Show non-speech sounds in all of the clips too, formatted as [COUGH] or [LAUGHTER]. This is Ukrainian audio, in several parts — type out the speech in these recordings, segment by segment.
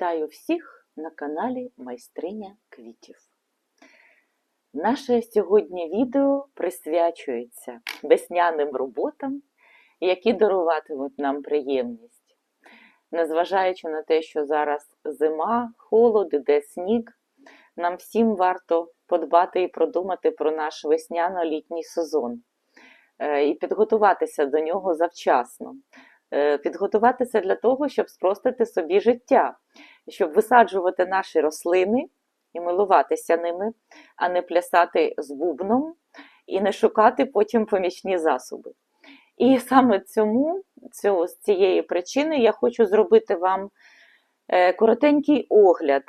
Вітаю всіх на каналі Майстриня квітів. Наше сьогодні відео присвячується весняним роботам, які даруватимуть нам приємність. Незважаючи на те, що зараз зима, холод, іде сніг, нам всім варто подбати і продумати про наш весняно-літній сезон е, і підготуватися до нього завчасно. Е, Підготуватися для того, щоб спростити собі життя, щоб висаджувати наші рослини і милуватися ними, а не плясати з бубном і не шукати потім помічні засоби. І саме цьому, цього, з цієї причини я хочу зробити вам е, коротенький огляд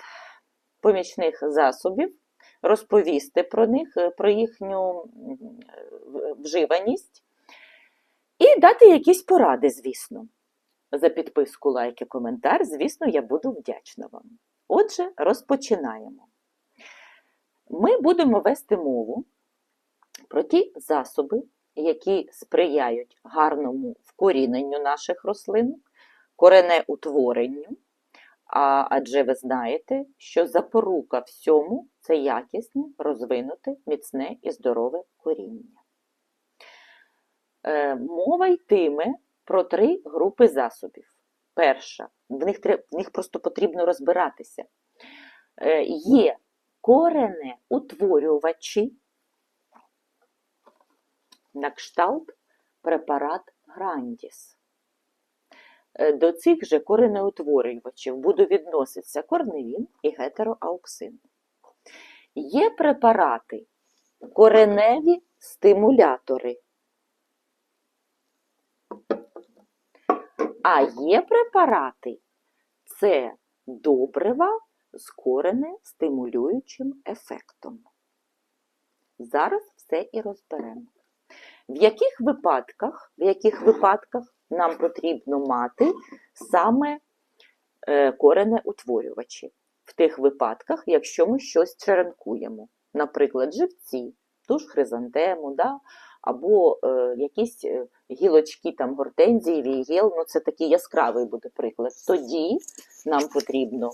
помічних засобів, розповісти про них, е, про їхню вживаність і дати якісь поради, звісно. За підписку, лайк і коментар, звісно, я буду вдячна вам. Отже, розпочинаємо. Ми будемо вести мову про ті засоби, які сприяють гарному вкоріненню наших рослин, коренеутворенню. А, адже ви знаєте, що запорука всьому це якісне, розвинуте, міцне і здорове коріння. Е, мова йтиме про три групи засобів. Перша, в них, в них просто потрібно розбиратися. Е, є коренеутворювачі, на кшталт препарат Грандіс. Е, До цих же коренеутворювачів буде відноситися корневін і гетероауксин. Є препарати кореневі стимулятори. А є препарати це добрива з корене стимулюючим ефектом. Зараз все і розберемо. В яких випадках, в яких випадках нам потрібно мати саме е, коренеутворювачі? В тих випадках, якщо ми щось черенкуємо, наприклад, живці, ту ж хризантему, да? Або е, якісь е, гілочки там гортензії, вігел, ну це такий яскравий буде приклад. Тоді нам потрібно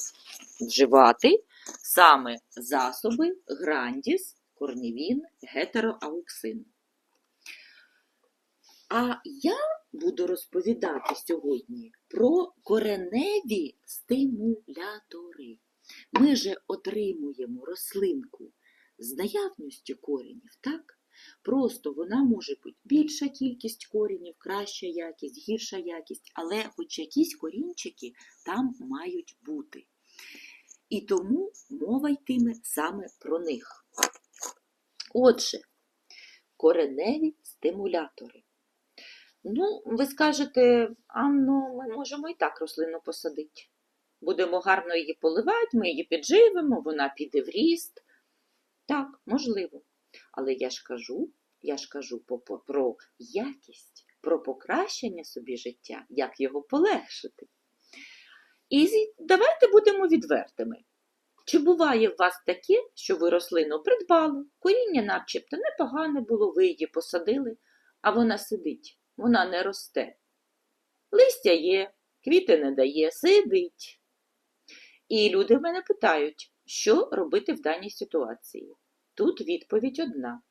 вживати саме засоби грандіс, корнівін, гетероауксин. А я буду розповідати сьогодні про кореневі стимулятори. Ми же отримуємо рослинку з наявністю коренів, так? Просто вона може бути більша кількість коренів, краща якість, гірша якість, але хоч якісь корінчики там мають бути. І тому мова йтиме саме про них. Отже, кореневі стимулятори. Ну, ви скажете, Анно, ми можемо і так рослину посадити. Будемо гарно її поливати, ми її підживемо, вона піде в ріст. Так, можливо. Але я ж кажу, я ж кажу про якість, про покращення собі життя, як його полегшити. І давайте будемо відвертими. Чи буває в вас таке, що ви рослину придбали, коріння начебто непогане було, ви її посадили, а вона сидить, вона не росте. Листя є, квіти не дає, сидить. І люди в мене питають, що робити в даній ситуації. Тут відповідь одна.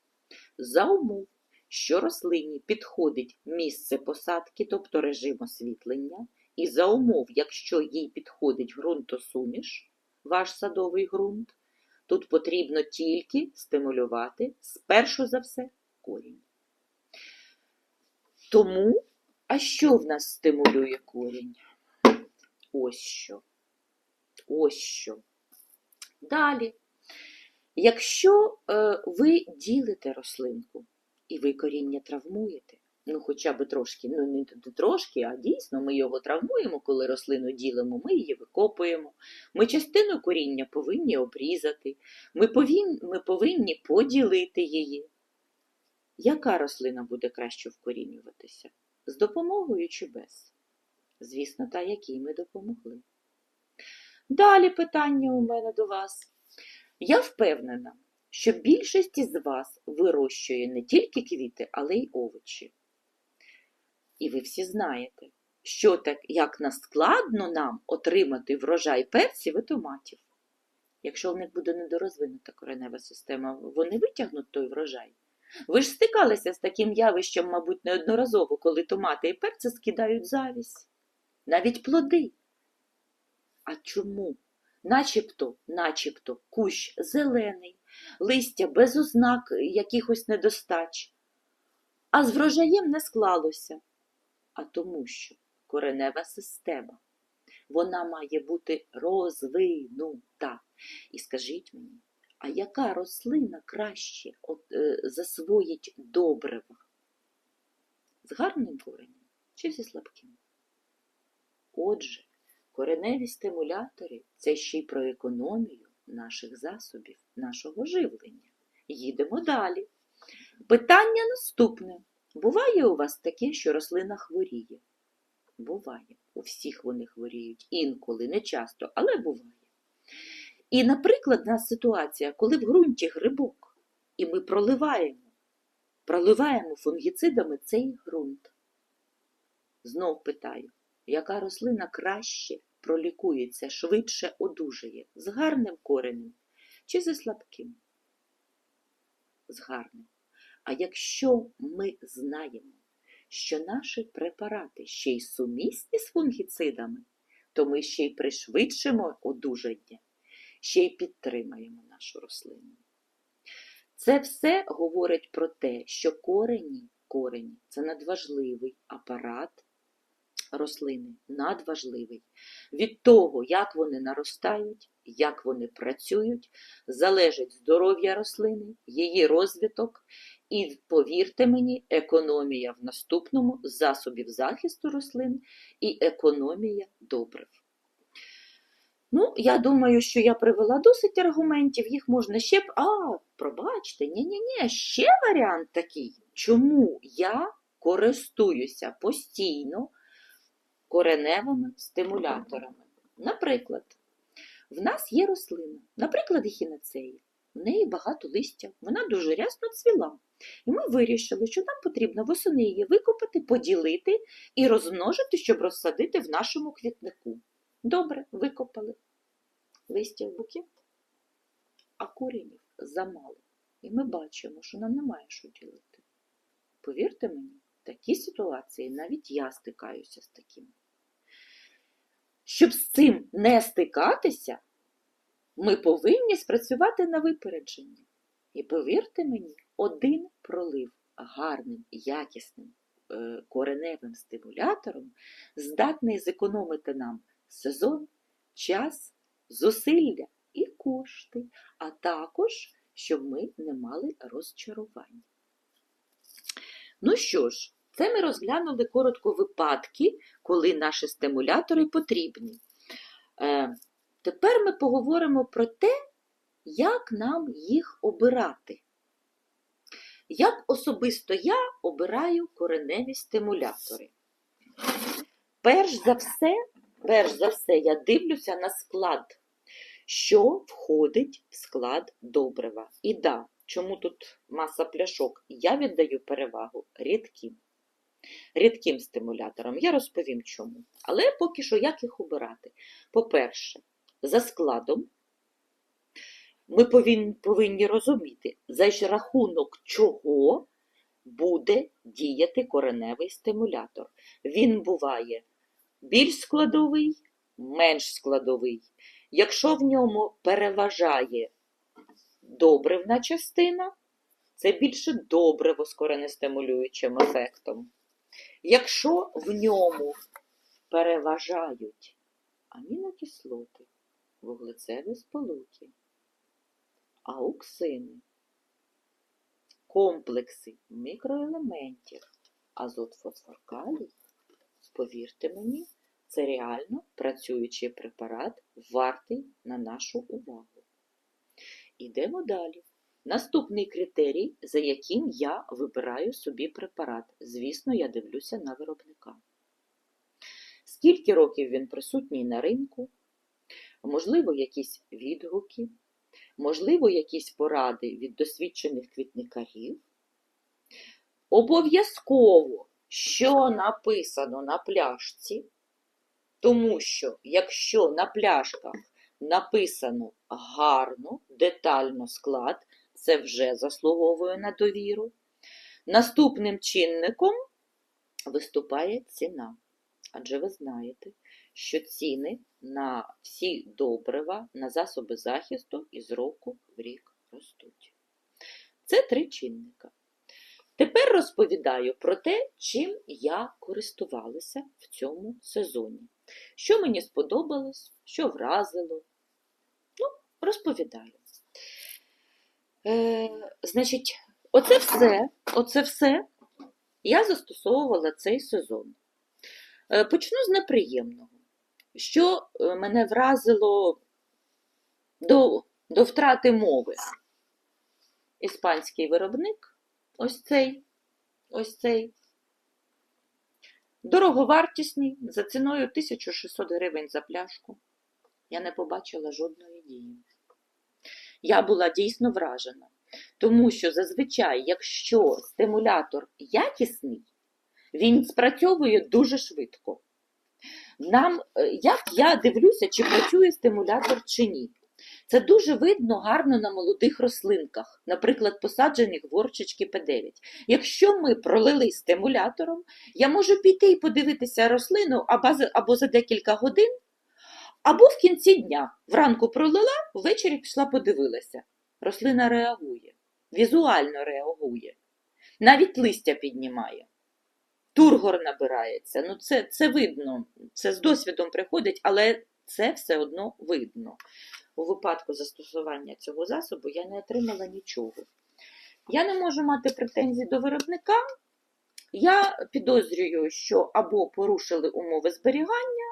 За умов, що рослині підходить місце посадки, тобто режим освітлення, і за умов, якщо їй підходить ґрунтосуміш, ваш садовий ґрунт, тут потрібно тільки стимулювати спершу за все корінь. Тому, а що в нас стимулює корінь? Ось що. Ось що. Далі. Якщо е, ви ділите рослинку і ви коріння травмуєте, ну хоча б трошки, ну не трошки, а дійсно ми його травмуємо, коли рослину ділимо, ми її викопуємо. Ми частину коріння повинні обрізати, ми повинні, ми повинні поділити її. Яка рослина буде краще вкорінюватися? З допомогою чи без? Звісно, та, якій ми допомогли. Далі питання у мене до вас. Я впевнена, що більшість із вас вирощує не тільки квіти, але й овочі. І ви всі знаєте, що так, як наскладно нам отримати врожай перців і томатів. Якщо в них буде недорозвинута коренева система, вони витягнуть той врожай. Ви ж стикалися з таким явищем, мабуть, неодноразово, коли томати і перці скидають завість. Навіть плоди. А чому? Начебто, начебто, кущ зелений, листя без ознак якихось недостач. А з врожаєм не склалося. А тому що коренева система, вона має бути розвинута. І скажіть мені, а яка рослина краще от, е, засвоїть добрива? З гарним коренем чи зі слабким? Отже, кореневі стимулятори це ще й про економію наших засобів, нашого живлення. Їдемо далі. Питання наступне. Буває у вас таке, що рослина хворіє? Буває. У всіх вони хворіють. Інколи, не часто, але буває. І, наприклад, у нас ситуація, коли в ґрунті грибок, і ми проливаємо, проливаємо фунгіцидами цей ґрунт. Знов питаю, яка рослина краще пролікується, швидше одужає, з гарним коренем чи зі слабким? З гарним. А якщо ми знаємо, що наші препарати ще й сумісні з фунгіцидами, то ми ще й пришвидшимо одужання, ще й підтримаємо нашу рослину. Це все говорить про те, що корені, корені це надважливий апарат рослини, надважливий. Від того, як вони наростають, як вони працюють, залежить здоров'я рослини, її розвиток і, повірте мені, економія в наступному засобів захисту рослин і економія добрив. Ну, я думаю, що я привела досить аргументів, їх можна ще б. А, пробачте, ні-ні-ні, ще варіант такий. Чому я користуюся постійно кореневими стимуляторами? Наприклад, в нас є рослина, наприклад, ехінацеї. В неї багато листя, вона дуже рясно цвіла. І ми вирішили, що нам потрібно восени її викопати, поділити і розмножити, щоб розсадити в нашому квітнику. Добре, викопали листя в букет, а корінів замало. І ми бачимо, що нам немає що ділити. Повірте мені, такій ситуації навіть я стикаюся з таким. Щоб з цим не стикатися, ми повинні спрацювати на випередження. І повірте мені, один пролив гарним, якісним е, кореневим стимулятором здатний зекономити нам сезон, час, зусилля і кошти, а також, щоб ми не мали розчарувань. Ну що ж, це ми розглянули коротко випадки, коли наші стимулятори потрібні. Е, Тепер ми поговоримо про те, як нам їх обирати. Як особисто я обираю кореневі стимулятори. Перш за все, перш за все, я дивлюся на склад, що входить в склад добрива. І да, чому тут маса пляшок? Я віддаю перевагу рідким. Рідким стимуляторам. Я розповім чому. Але поки що як їх обирати? По-перше, за складом ми повинні, розуміти, за рахунок чого буде діяти кореневий стимулятор. Він буває більш складовий, менш складовий. Якщо в ньому переважає добривна частина, це більше добриво з коренестимулюючим ефектом. Якщо в ньому переважають амінокислоти, вуглецеві сполуки, ауксини, комплекси мікроелементів, азот, фосфор, калій, повірте мені, це реально працюючий препарат, вартий на нашу увагу. Ідемо далі. Наступний критерій, за яким я вибираю собі препарат. Звісно, я дивлюся на виробника. Скільки років він присутній на ринку, можливо, якісь відгуки, можливо, якісь поради від досвідчених квітникарів. Обов'язково що написано на пляшці, тому що якщо на пляшках написано гарно, детально склад, це вже заслуговує на довіру. Наступним чинником виступає ціна. Адже ви знаєте, що ціни на всі добрива, на засоби захисту із року в рік ростуть. Це три чинника. Тепер розповідаю про те, чим я користувалася в цьому сезоні. Що мені сподобалось, що вразило. Ну, розповідаю. Е, значить, оце все, оце все я застосовувала цей сезон. Е, Почну з неприємного. Що е, мене вразило до, до втрати мови? Іспанський виробник, ось цей, ось цей. Дороговартісний, за ціною 1600 гривень за пляшку. Я не побачила жодної дії. Я була дійсно вражена, тому що зазвичай, якщо стимулятор якісний, він спрацьовує дуже швидко. Нам, е, як я дивлюся, чи працює стимулятор чи ні. Це дуже видно гарно на молодих рослинках, наприклад, посаджених в горчички П9. Якщо ми пролили стимулятором, я можу піти і подивитися рослину або за декілька годин, або в кінці дня. Вранку пролила, ввечері пішла подивилася. Рослина реагує, візуально реагує, навіть листя піднімає. Тургор набирається. Ну, це, це видно, це з досвідом приходить, але це все одно видно. У випадку застосування цього засобу я не отримала нічого. Я не можу мати претензій до виробника. Я підозрюю, що або порушили умови зберігання,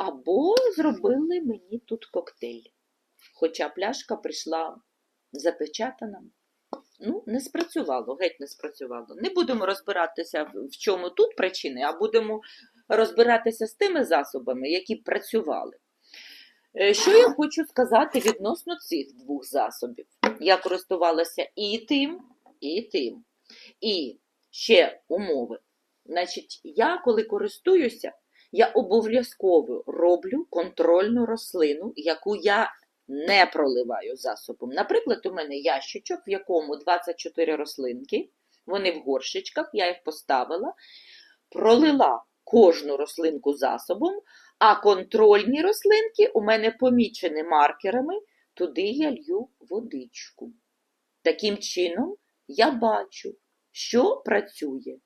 або зробили мені тут коктейль. Хоча пляшка прийшла запечатана. Ну, не спрацювало, геть не спрацювало. Не будемо розбиратися, в чому тут причини, а будемо розбиратися з тими засобами, які працювали. Е, Що я хочу сказати відносно цих двох засобів? Я користувалася і тим, і тим. І ще умови. Значить, я коли користуюся, я обов'язково роблю контрольну рослину, яку я не проливаю засобом. Наприклад, у мене ящичок, в якому 24 рослинки, вони в горщичках, я їх поставила, пролила кожну рослинку засобом, а контрольні рослинки у мене помічені маркерами, туди я лью водичку. Таким чином, я бачу, що працює.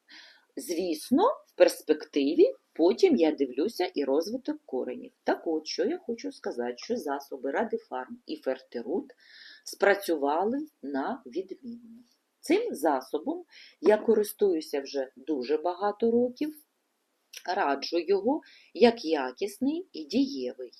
Звісно, в перспективі потім я дивлюся і розвиток коренів. Так от, що я хочу сказати, що засоби Радифарм і Фертерут спрацювали на відмінно. Цим засобом я користуюся вже дуже багато років, раджу його як якісний і дієвий.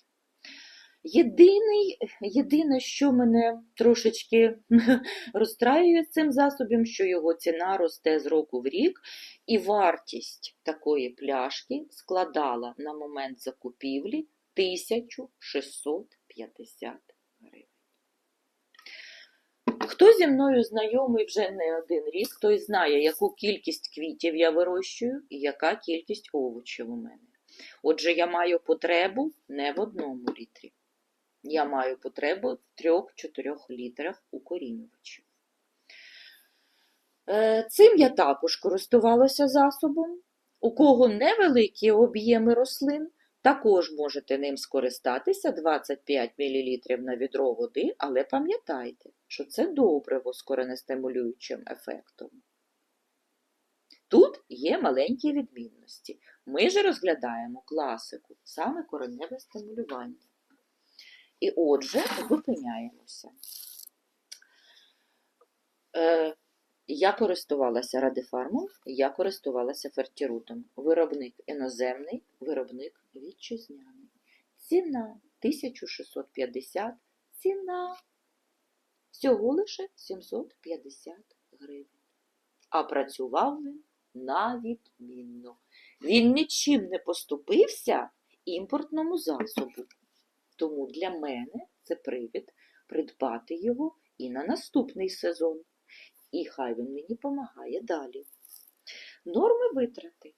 Єдиний, єдине, що мене трошечки [LAUGHS] розстраює цим засобом, що його ціна росте з року в рік, і вартість такої пляшки складала на момент закупівлі 1650 гривень. Хто зі мною знайомий вже не один рік, той знає, яку кількість квітів я вирощую і яка кількість овочів у мене. Отже, я маю потребу не в одному літрі. Я маю потребу в 3-4 літрах укорінювачів. Е, Цим я також користувалася засобом. У кого невеликі об'єми рослин, також можете ним скористатися 25 мл на відро води, але пам'ятайте, що це добриво з коренестимулюючим ефектом. Тут є маленькі відмінності. Ми ж розглядаємо класику, саме кореневе стимулювання. І отже, зупиняємося. Е, я користувалася радифармом, я користувалася фертірутом. Виробник іноземний, виробник вітчизняний. Ціна 1650, ціна всього лише 750 гривень. А працював він на відмінно. Він нічим не поступився імпортному засобу. Тому для мене це привід придбати його і на наступний сезон. І хай він мені допомагає далі. Норми витрати.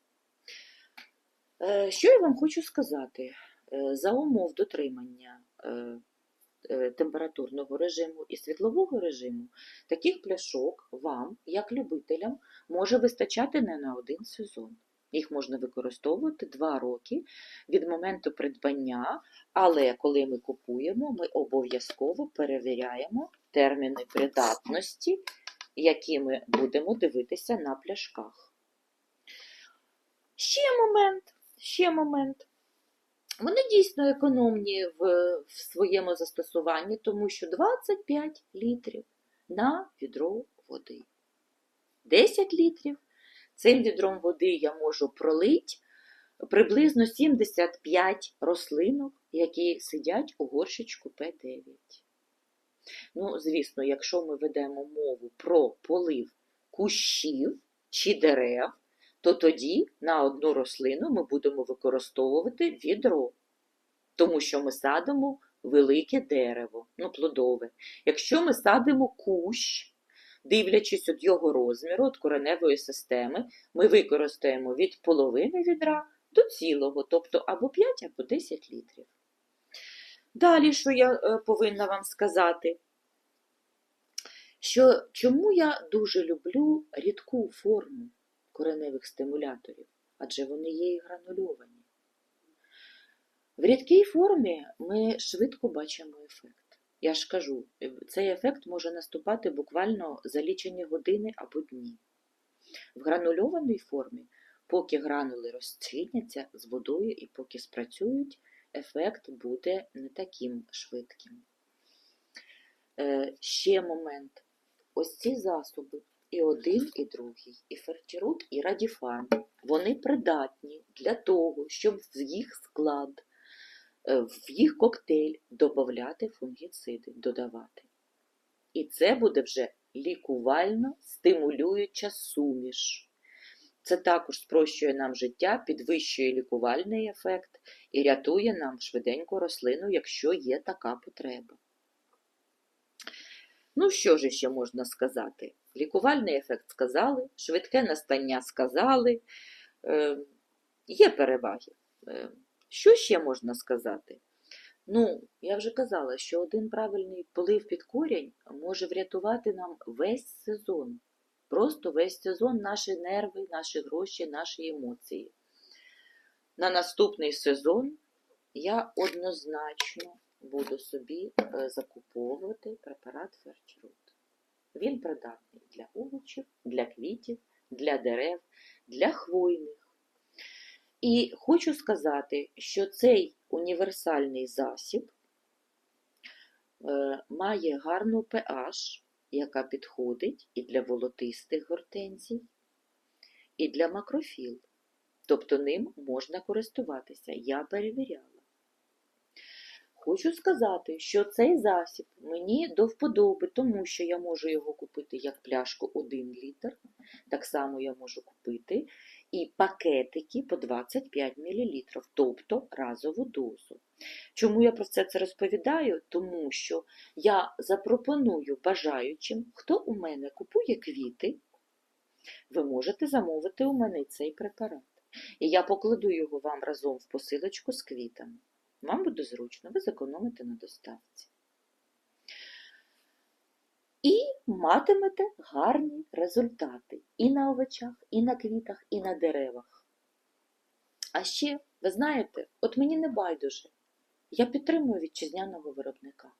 Е, Що я вам хочу сказати? Е, За умов дотримання е, температурного режиму і світлового режиму таких пляшок вам, як любителям, може вистачати не на один сезон. Їх можна використовувати 2 роки від моменту придбання, але коли ми купуємо, ми обов'язково перевіряємо терміни придатності, які ми будемо дивитися на пляшках. Ще момент, ще момент. Вони дійсно економні в, в своєму застосуванні, тому що 25 літрів на відро води. 10 літрів. Цим відром води я можу пролити приблизно 75 рослинок, які сидять у горщичку П9. Ну, звісно, якщо ми ведемо мову про полив кущів чи дерев, то тоді на одну рослину ми будемо використовувати відро, тому що ми садимо велике дерево, ну, плодове. Якщо ми садимо кущ, дивлячись від його розміру, від кореневої системи, ми використаємо від половини відра до цілого, тобто або 5, або 10 літрів. Далі, що я е, повинна вам сказати, що чому я дуже люблю рідку форму кореневих стимуляторів, адже вони є і гранульовані. В рідкій формі ми швидко бачимо ефект. Я ж кажу, е, цей ефект може наступати буквально за лічені години або дні. В гранульованій формі, поки гранули розчиняться з водою і поки спрацюють, ефект буде не таким швидким. Е, ще момент. Ось ці засоби, і один, і другий, і фертірут, і радіфарм, вони придатні для того, щоб в їх склад, в їх коктейль додати фунгіциди, додавати. І це буде вже лікувально стимулююча суміш. Це також спрощує нам життя, підвищує лікувальний ефект і рятує нам швиденько рослину, якщо є така потреба. Ну, що ж ще можна сказати? Лікувальний ефект сказали, швидке настання сказали, е, є переваги. Що ще можна сказати? Ну, я вже казала, що один правильний полив під корінь може врятувати нам весь сезон. Просто весь сезон наші нерви, наші гроші, наші емоції. На наступний сезон я однозначно буду собі е, закуповувати препарат Ферчрут. Він придатний для овочів, для квітів, для дерев, для хвойних. І хочу сказати, що цей універсальний засіб е, має гарну pH, яка підходить і для волотистих гортензій, і для макрофіл. Тобто ним можна користуватися. Я перевіряла. Хочу сказати, що цей засіб мені до вподоби, тому що я можу його купити як пляшку 1 літр, так само я можу купити і пакетики по 25 мл, тобто разову дозу. Чому я про це це розповідаю? Тому що я запропоную бажаючим, хто у мене купує квіти, ви можете замовити у мене цей препарат. І я покладу його вам разом в посилочку з квітами. Вам буде зручно, ви зекономите на доставці. І матимете гарні результати і на овочах, і на квітах, і на деревах. А ще, ви знаєте, от мені не байдуже, я підтримую вітчизняного виробника.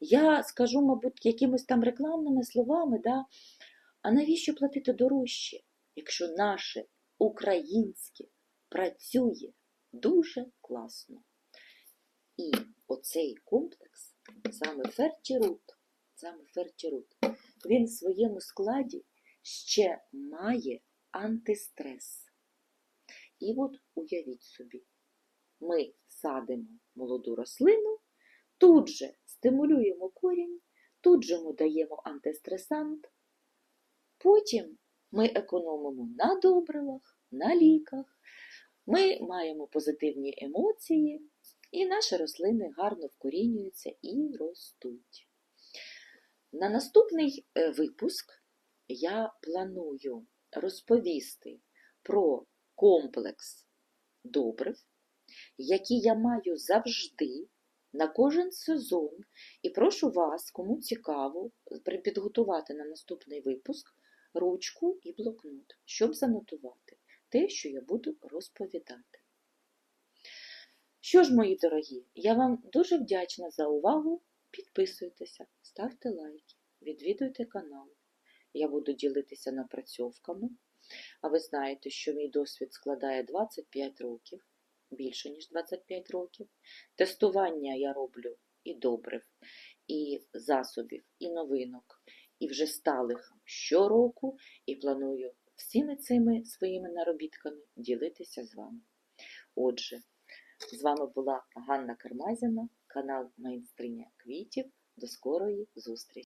Я скажу, мабуть, якимись там рекламними словами, да, а навіщо платити дорожче, якщо наше українське працює дуже класно. І оцей комплекс, саме фертірут, саме фертірут, він в своєму складі ще має антистрес. І от уявіть собі, ми садимо молоду рослину, тут же стимулюємо корінь, тут же ми даємо антистресант, потім ми економимо на добривах, на ліках, ми маємо позитивні емоції, і наші рослини гарно вкорінюються і ростуть. На наступний е, випуск я планую розповісти про комплекс добрив, які я маю завжди на кожен сезон. І прошу вас, кому цікаво, підготувати на наступний випуск ручку і блокнот, щоб занотувати те, що я буду розповідати. Що ж, мої дорогі, я вам дуже вдячна за увагу. Підписуйтеся, ставте лайки, відвідуйте канал. Я буду ділитися напрацьовками. А ви знаєте, що мій досвід складає 25 років, більше ніж 25 років. Тестування я роблю і добрив, і засобів, і новинок, і вже сталих щороку, і планую всіми цими своїми наробітками ділитися з вами. Отже, з вами була Ганна Кармазіна, канал Майстриня квітів. До скорої зустрічі!